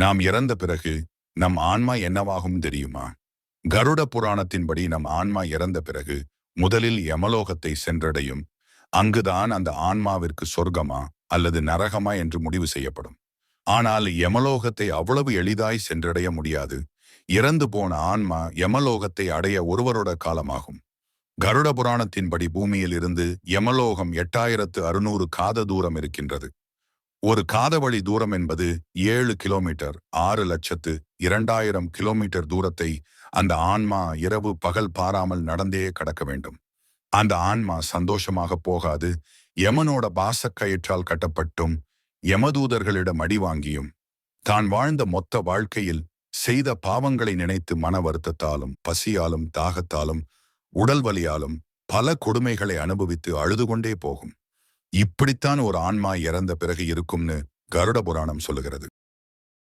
நாம் இறந்த பிறகு நம் ஆன்மா என்னவாகும் தெரியுமா? கருட புராணத்தின்படி நம் ஆன்மா இறந்த பிறகு முதலில் யமலோகத்தை சென்றடையும். அங்குதான் அந்த ஆன்மாவிற்கு சொர்க்கமா அல்லது நரகமா என்று முடிவு செய்யப்படும். ஆனால் யமலோகத்தை அவ்வளவு எளிதாய் சென்றடைய முடியாது. இறந்து போன ஆன்மா யமலோகத்தை அடைய ஒருவரோட காலமாகும். கருட புராணத்தின்படி பூமியில் இருந்து யமலோகம் எட்டாயிரத்து அறுநூறு காத தூரம் இருக்கின்றது. ஒரு காதவழி தூரம் என்பது ஏழு கிலோமீட்டர் ஆறு லட்சத்து இரண்டாயிரம் கிலோமீட்டர் தூரத்தை அந்த ஆன்மா இரவு பகல் பாராமல் நடந்தே கடக்க வேண்டும். அந்த ஆன்மா சந்தோஷமாக போகாது யமனோட பாசக்கயிற்றால் கட்டப்பட்டும் யமதூதர்களிடம் அடி வாங்கியும். தான் வாழ்ந்த மொத்த வாழ்க்கையில் செய்த பாவங்களை நினைத்து மன வருத்தத்தாலும் பசியாலும் தாகத்தாலும் உடல் வலியாலும் பல கொடுமைகளை அனுபவித்து அழுது கொண்டே போகும். இப்படித்தான் ஒரு ஆன்மா இறந்த பிறகு இருக்கும்னு கருட புராணம் சொல்லுகிறது.